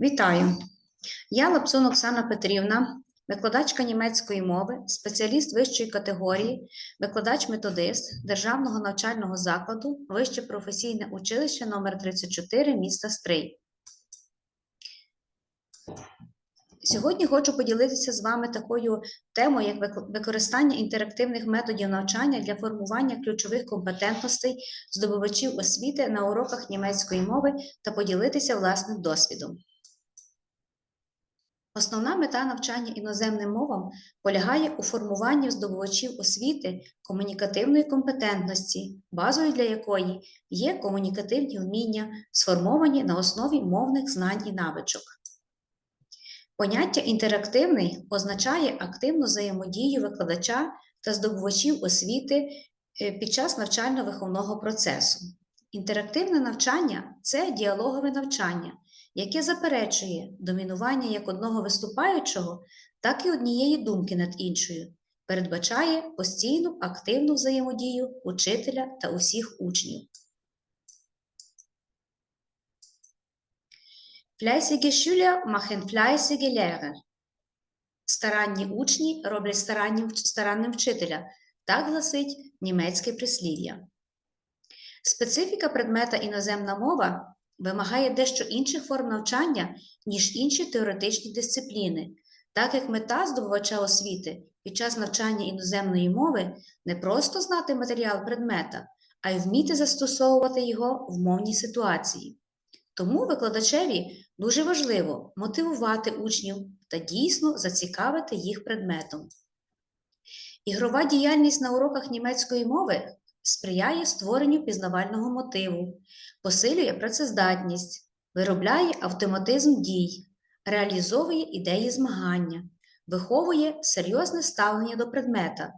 Вітаю! Я Лапсун Оксана Петрівна, викладачка німецької мови, спеціаліст вищої категорії, викладач-методист Державного навчального закладу Вище професійне училище номер 34 міста Стрий. Сьогодні хочу поділитися з вами такою темою, як використання інтерактивних методів навчання для формування ключових компетентностей здобувачів освіти на уроках німецької мови та поділитися власним досвідом. Основна мета навчання іноземним мовам полягає у формуванні здобувачів освіти комунікативної компетентності, базою для якої є комунікативні вміння, сформовані на основі мовних знань і навичок. Поняття інтерактивний означає активну взаємодію викладача та здобувачів освіти е, під час навчально-виховного процесу. Інтерактивне навчання це діалогове навчання, яке заперечує домінування як одного виступаючого, так і однієї думки над іншою, передбачає постійну активну взаємодію учителя та усіх учнів. Fleißige Schüler machen fleißige Lehrer. Старанні учні роблять старанним, вчителя. Так гласить німецьке прислів'я. Специфіка предмета іноземна мова вимагає дещо інших форм навчання, ніж інші теоретичні дисципліни, так як мета здобувача освіти під час навчання іноземної мови не просто знати матеріал предмета, а й вміти застосовувати його в мовній ситуації. Тому викладачеві дуже важливо мотивувати учнів та дійсно зацікавити їх предметом. Ігрова діяльність на уроках німецької мови сприяє створенню пізнавального мотиву, посилює працездатність, виробляє автоматизм дій, реалізовує ідеї змагання, виховує серйозне ставлення до предмета,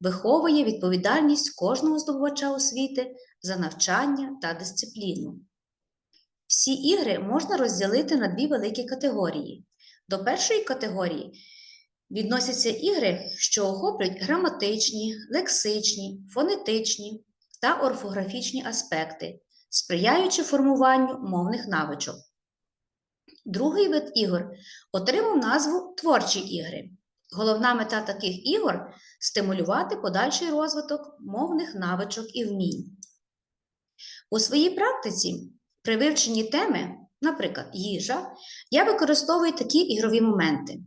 виховує відповідальність кожного здобувача освіти за навчання та дисципліну. Всі ігри можна розділити на дві великі категорії. До першої категорії відносяться ігри, що охоплюють граматичні, лексичні, фонетичні та орфографічні аспекти, сприяючи формуванню мовних навичок. Другий вид ігор отримав назву творчі ігри. Головна мета таких ігор стимулювати подальший розвиток мовних навичок і вмінь. У своїй практиці при вивченні теми, наприклад, їжа, я використовую такі ігрові моменти.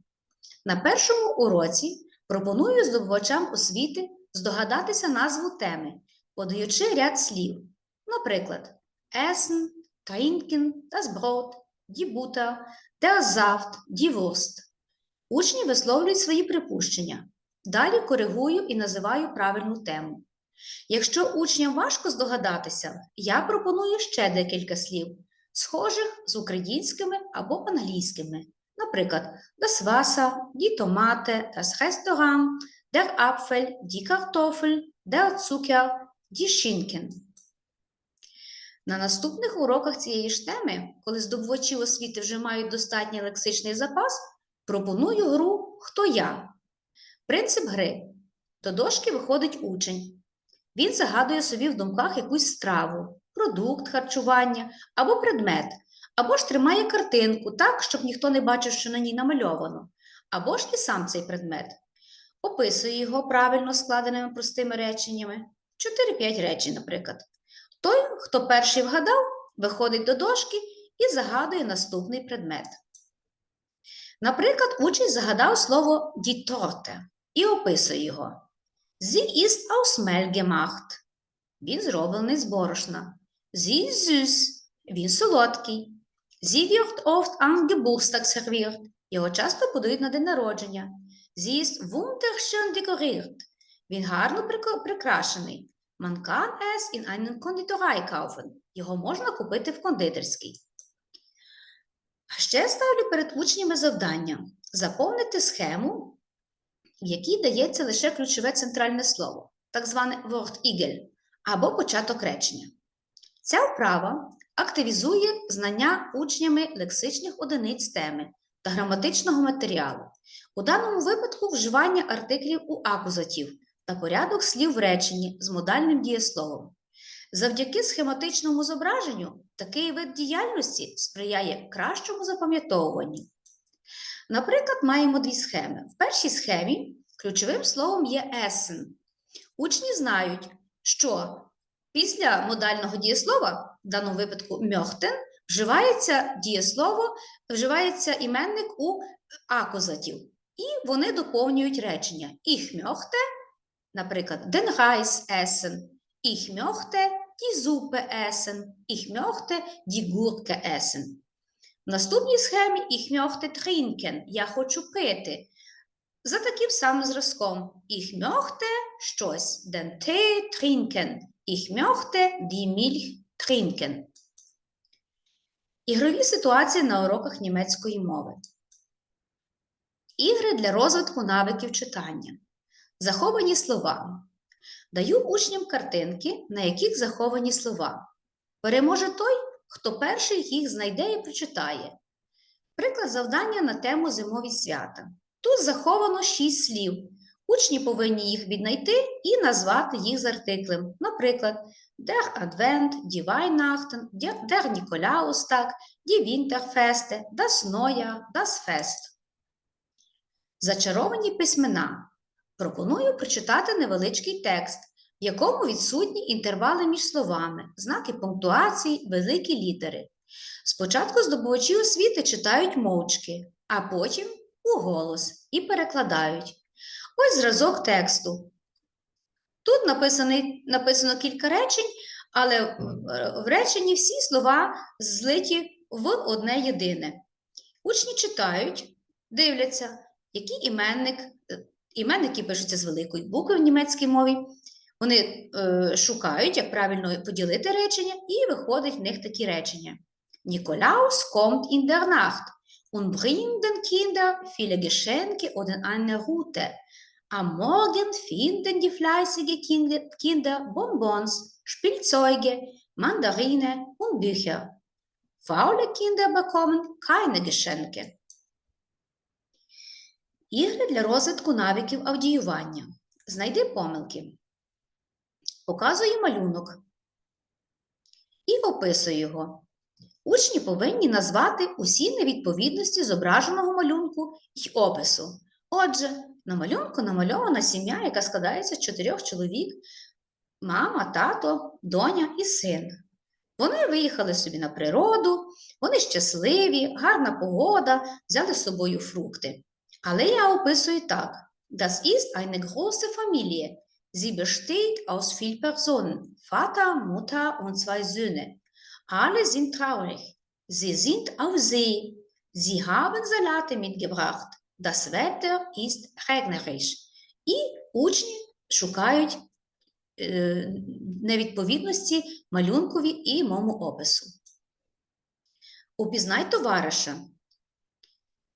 На першому уроці пропоную здобувачам освіти здогадатися назву теми, подаючи ряд слів. Наприклад, Essen, Trinken, das Brot, die Butter. Учні висловлюють свої припущення. Далі коригую і називаю правильну тему. Якщо учням важко здогадатися, я пропоную ще декілька слів, схожих з українськими або англійськими. Наприклад, das Wasser, die Tomate, das Restaurant, der Apfel, die Kartoffel, der Zucker, die Schinken. На наступних уроках цієї ж теми, коли здобувачі освіти вже мають достатній лексичний запас, пропоную гру Хто я? Принцип гри. До дошки виходить учень. Він загадує собі в думках якусь страву, продукт харчування або предмет, або ж тримає картинку так, щоб ніхто не бачив, що на ній намальовано, або ж і сам цей предмет. Описує його правильно складеними простими реченнями, 4-5 речень, наприклад. Той, хто перший вгадав, виходить до дошки і загадує наступний предмет. Наприклад, учень загадав слово «діторте» і описує його. Sie ist aus. Він зроблений з борошна. Ist süß. Він солодкий. Sie wird oft am Geburtstag serviert. Його часто подають на день народження. Sie ist wunderschön dekoriert. Він гарно прикрашений. Man kann es in einen Konditorei kaufen. Його можна купити в кондитерській. А ще ставлю перед учнями завдання заповнити схему в якій дається лише ключове центральне слово, так зване Wort-Igel, або початок речення. Ця вправа активізує знання учнями лексичних одиниць теми та граматичного матеріалу, у даному випадку вживання артиклів у акузатів та порядок слів в реченні з модальним дієсловом. Завдяки схематичному зображенню такий вид діяльності сприяє кращому запам'ятовуванню. Наприклад, маємо дві схеми. В першій схемі ключовим словом є есен. Учні знають, що після модального дієслова, в даному випадку мьохтен, вживається дієслово, вживається іменник у акузатів. І вони доповнюють речення. Ich möchte, наприклад, den Reis essen, ich möchte die Suppe essen, möchte die Gurke. В наступній схемі ich möchte trinken, я хочу пити. За таким самим зразком ich möchte щось, den Tee trinken, ich möchte die Milch trinken. Ігрові ситуації на уроках німецької мови. Ігри для розвитку навиків читання. Заховані слова. Даю учням картинки, на яких заховані слова. Переможе той, хто перший їх знайде і прочитає. Приклад завдання на тему зимові свята. Тут заховано шість слів. Учні повинні їх віднайти і назвати їх з артиклем. Наприклад, Der Advent, die Weihnachten, der, Nikolaustag, die Winterfeste, das Neujahr, das Fest. Зачаровані письмена. Пропоную прочитати невеличкий текст, в якому відсутні інтервали між словами, знаки пунктуації, великі літери. Спочатку здобувачі освіти читають мовчки, а потім уголос і перекладають. Ось зразок тексту. Тут написаний, написано кілька речень, але в- реченні всі слова злиті в одне єдине. Учні читають, дивляться, який іменник, е, іменники пишуться з великої букви в німецькій мові. Вони е, шукають, як правильно поділити речення, і виходить в них такі речення. In der Nacht und bringt den Kindern viele Geschenke und eine Rute. Am Morgen finden die fleißigen Kinder, Kinder Bonbons, Spielzeuge, Mandarine und Bücher. Faule Kinder bekommen keine Geschenke. Ігри для розвитку навиків аудіювання. Знайди помилки. Показую малюнок і описую його. Учні повинні назвати усі невідповідності зображеного малюнку й опису. Отже, на малюнку намальована сім'я, яка складається з чотирьох чоловік: мама, тато, доня і син. Вони виїхали собі на природу, вони щасливі, гарна погода, взяли з собою фрукти. Але я описую так: Das ist eine große Familie. Sie besteht aus vier Personen: Vater, Mutter und zwei Söhne. Alle sind traurig. Sie sind auf See. Sie haben Salate mitgebracht. Das Wetter ist regnerisch. І учні шукають е, невідповідності малюнкові і мому опису. Упізнай товариша.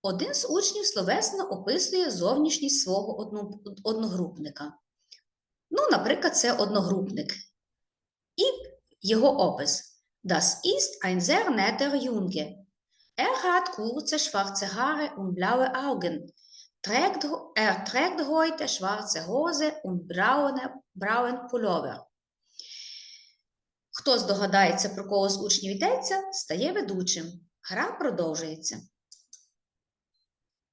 Один з учнів словесно описує зовнішність свого одно- одногрупника. Ну, наприклад, це одногрупник. І його опис. Das ist ein sehr netter Junge. Er hat kurze schwarze Haare und blaue Augen. Trägt, er trägt heute schwarze Hose und braune, brauen Pullover. Хто здогадається, про кого з учнів йдеться, стає ведучим. Гра продовжується.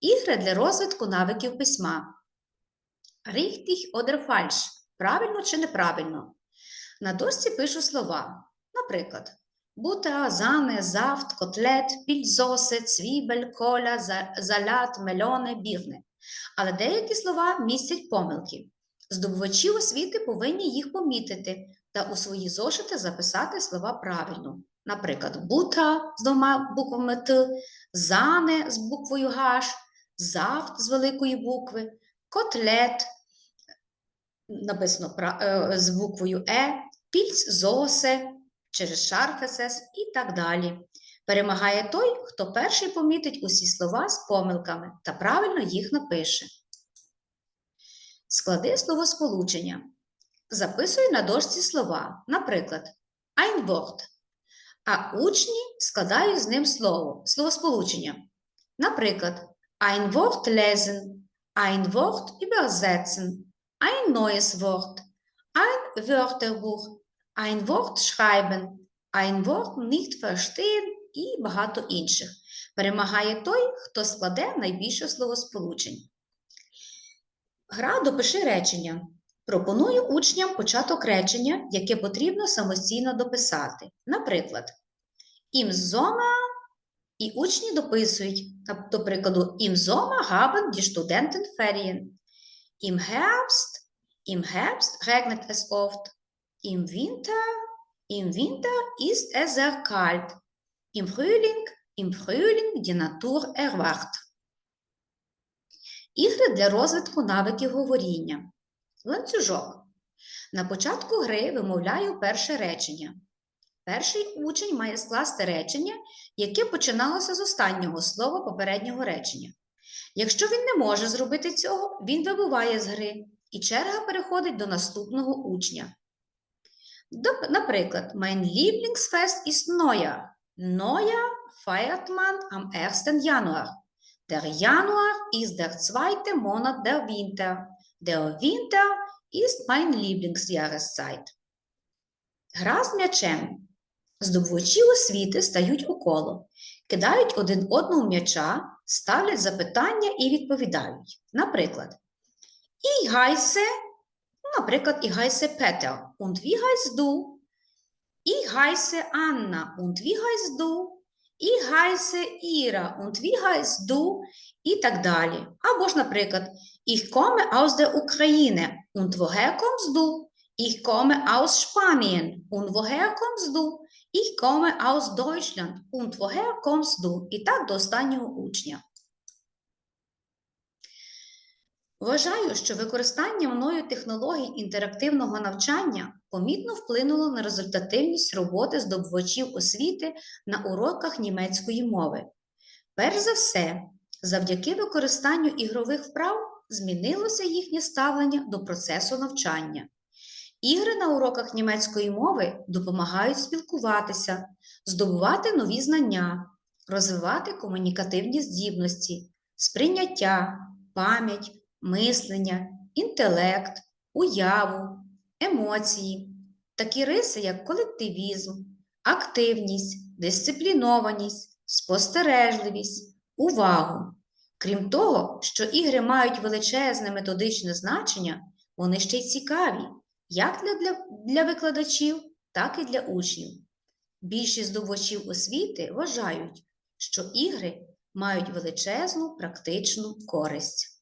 Ігри для розвитку навиків письма. Richtig oder falsch. Правильно чи неправильно. На дошці пишу слова. Наприклад, бута, зане, завт, котлет, пільзоси, цвібель, коля, залят, мельоне, бірне. Але деякі слова містять помилки. Здобувачі освіти повинні їх помітити та у свої зошити записати слова правильно. Наприклад, бута з двома буквами Т, зане з буквою Г, завт з великої букви, котлет написано е, з буквою Е, пільц зосе через шарф СС і так далі. Перемагає той, хто перший помітить усі слова з помилками та правильно їх напише. Склади словосполучення. Записуй на дошці слова, наприклад, ein Wort. А учні складають з ним слово, словосполучення. Наприклад, ein Wort lesen, ein Wort übersetzen, ein neues Wort, ein Wörterbuch, ein Wort schreiben, ein Wort nicht verstehen і багато інших. Перемагає той, хто складе найбільше словосполучень. Гра допиши речення. Пропоную учням початок речення, яке потрібно самостійно дописати. Наприклад, Sommer і учні дописують, до прикладу, Sommer haben die Studenten Ferien. Im Herbst, im Herbst regnet. Im Winter, im Winter ist es sehr kalt. Im Frühling, im Frühling die Natur erwacht. Ігри для розвитку навиків говоріння. Ланцюжок. На початку гри вимовляю перше речення. Перший учень має скласти речення, яке починалося з останнього слова попереднього речення. Якщо він не може зробити цього, він вибуває з гри, і черга переходить до наступного учня. Наприклад, Mein Lieblingsfest ist Neujahr. Neujahr feiert man am 1. Januar. Der Januar ist der zweite Monat der Winter. Der Winter ist mein Lieblingsjahreszeit. Гра з м'ячем. Здобувачі освіти стають у коло, кидають один одному м'яча, ставлять запитання і відповідають. Наприклад, «Ich heiße», ну, наприклад, «Ich heiße Peter» und wie heißt du? «Ich heiße Anna» und wie heißt du? «Ich heiße Ira» und wie heißt du? І так далі. Або ж, наприклад, «Ich komme aus der Ukraine» und woher kommst du? «Ich komme aus Spanien» und woher kommst du? Ich komme aus Deutschland. Und woher kommst du? І так до останнього учня. Вважаю, що використання мною технологій інтерактивного навчання помітно вплинуло на результативність роботи здобувачів освіти на уроках німецької мови. Перш за все, завдяки використанню ігрових вправ змінилося їхнє ставлення до процесу навчання. Ігри на уроках німецької мови допомагають спілкуватися, здобувати нові знання, розвивати комунікативні здібності, сприйняття, пам'ять, мислення, інтелект, уяву, емоції, такі риси, як колективізм, активність, дисциплінованість, спостережливість, увагу. Крім того, що ігри мають величезне методичне значення, вони ще й цікаві як для, для, для викладачів, так і для учнів. Більшість здобувачів освіти вважають, що ігри мають величезну практичну користь.